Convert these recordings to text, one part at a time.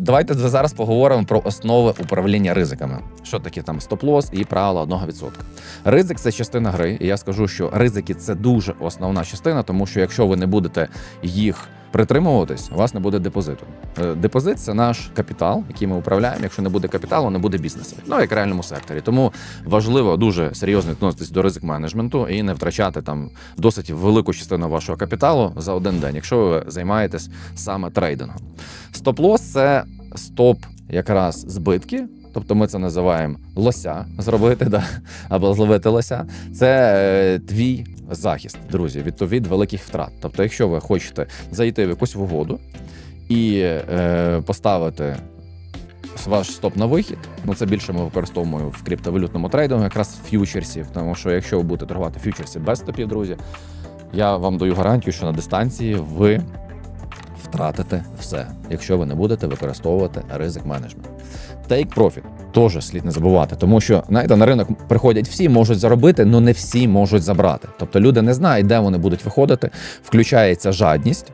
давайте зараз поговоримо про основи управління ризиками. Що таке там стоп-лос і правила 1%. Ризик це частина гри. І я скажу, що ризики це дуже основна частина, тому що якщо ви не будете їх притримуватись, у вас не буде депозиту. Е, Депозит це наш капітал, який ми управляємо. Якщо не буде капіталу, не буде бізнесу. Ну як в реальному секторі. Тому важливо дуже серйозно відноситись до ризик менеджменту і не втрачати там досить велику частину вашого капіталу за один день, якщо ви займаєтесь саме трейдингом. Стоп-лос це стоп якраз збитки. Тобто ми це називаємо лося зробити, да? або зловити лося. Це е, твій захист, друзі, від, від великих втрат. Тобто, якщо ви хочете зайти в якусь угоду і е, поставити ваш стоп на вихід, ну це більше ми використовуємо в криптовалютному трейдингу, якраз ф'ючерсів. Тому що якщо ви будете торгувати ф'ючерсі без стопів, друзі, я вам даю гарантію, що на дистанції ви втратите все, якщо ви не будете використовувати ризик менеджмент. Take profit теж слід не забувати, тому що знаєте, на ринок приходять всі, можуть заробити, але не всі можуть забрати. Тобто люди не знають, де вони будуть виходити, включається жадність,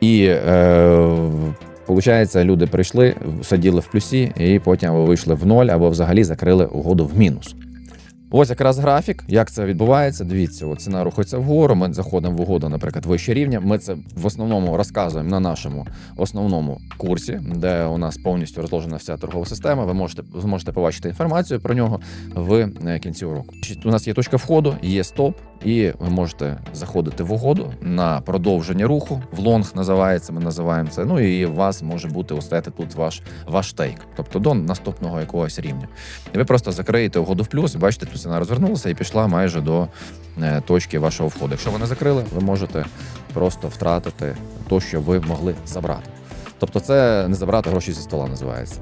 і е, люди прийшли, сиділи в плюсі, і потім вийшли в ноль або взагалі закрили угоду в мінус. Ось якраз графік, як це відбувається. Дивіться, от ціна рухається вгору. Ми заходимо в угоду, наприклад, вище рівня. Ми це в основному розказуємо на нашому основному курсі, де у нас повністю розложена вся торгова система. Ви можете зможете побачити інформацію про нього в е, кінці уроку. У нас є точка входу, є стоп, і ви можете заходити в угоду на продовження руху. В лонг називається. Ми називаємо це. Ну і у вас може бути ось тут ваш ваш тейк, тобто до наступного якогось рівня. І ви просто закриєте угоду в плюс. Бачите, тут ціна розвернулася і пішла майже до е, точки вашого входу. Якщо ви не закрили, ви можете просто втратити те, що ви могли забрати. Тобто, це не забрати гроші зі стола називається.